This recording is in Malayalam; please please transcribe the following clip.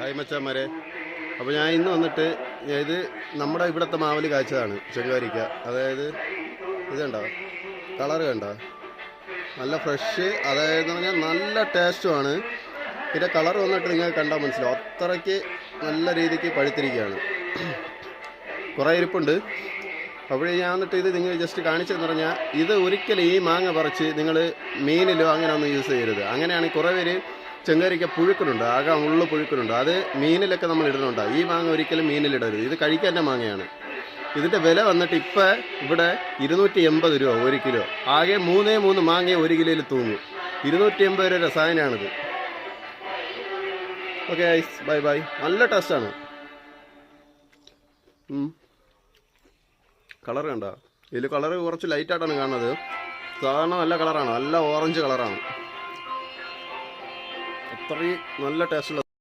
ഹായ് മച്ചാമാരെ അപ്പോൾ ഞാൻ ഇന്ന് വന്നിട്ട് ഇത് നമ്മുടെ ഇവിടുത്തെ മാവൽ കാഴ്ചതാണ് ചെങ്കാരിക്ക. അതായത് ഇത് കണ്ടോ? കളർ കണ്ടോ? നല്ല ഫ്രഷ് അതായത് പറഞ്ഞാൽ നല്ല ടേസ്റ്റുമാണ് ഇതിന്റെ കളർ വന്നിട്ട് നിങ്ങൾക്ക് കണ്ടാൽ മനസ്സിലാവും. അത്രയ്ക്ക് നല്ല രീതിക്ക് പഴുത്തിരിക്കുകയാണ്. കുറേ ഇരിപ്പുണ്ട്. അപ്പോഴേ ഞാൻ എന്നിട്ട് ഇത് നിങ്ങൾ ജസ്റ്റ് കാണിച്ചതെന്ന് പറഞ്ഞാൽ ഇത് ഒരിക്കലും ഈ മാങ്ങ പറിച്ച് നിങ്ങൾ മീനിലോ അങ്ങനെ ഒന്നും യൂസ് ചെയ്യരുത്. അങ്ങനെയാണെങ്കിൽ കുറേ പേര് ചെങ്കരിക്ക പുഴുക്കലുണ്ട് ആകെ ഉള്ളു പുഴുക്കലുണ്ട് അത് മീനിലൊക്കെ നമ്മൾ ഇടുന്നുണ്ട്. ഈ മാങ്ങ ഒരിക്കലും മീനിലിടരുത്. ഇത് കഴിക്കാന്റെ മാങ്ങയാണ്. ഇതിന്റെ വില വന്നിട്ട് ഇപ്പം ഇവിടെ ഇരുന്നൂറ്റി എൺപത് രൂപ ഒരു കിലോ. ആകെ മൂന്നേ മൂന്ന് മാങ്ങയെ ഒരു കിലോയിൽ തൂങ്ങും. ഇരുന്നൂറ്റി എൺപത് രൂപ രസായനമാണിത്. ഓക്കെ ഐസ് ബൈ ബൈ നല്ല ടേസ്റ്റാണ് കളർ കണ്ട? ഇതിൽ കളർ കുറച്ച് ലൈറ്റായിട്ടാണ് കാണുന്നത്. സാധാരണ നല്ല കളറാണ് നല്ല ഓറഞ്ച് കളറാണ് അത്രയും നല്ല ടേസ്റ്റുള്ള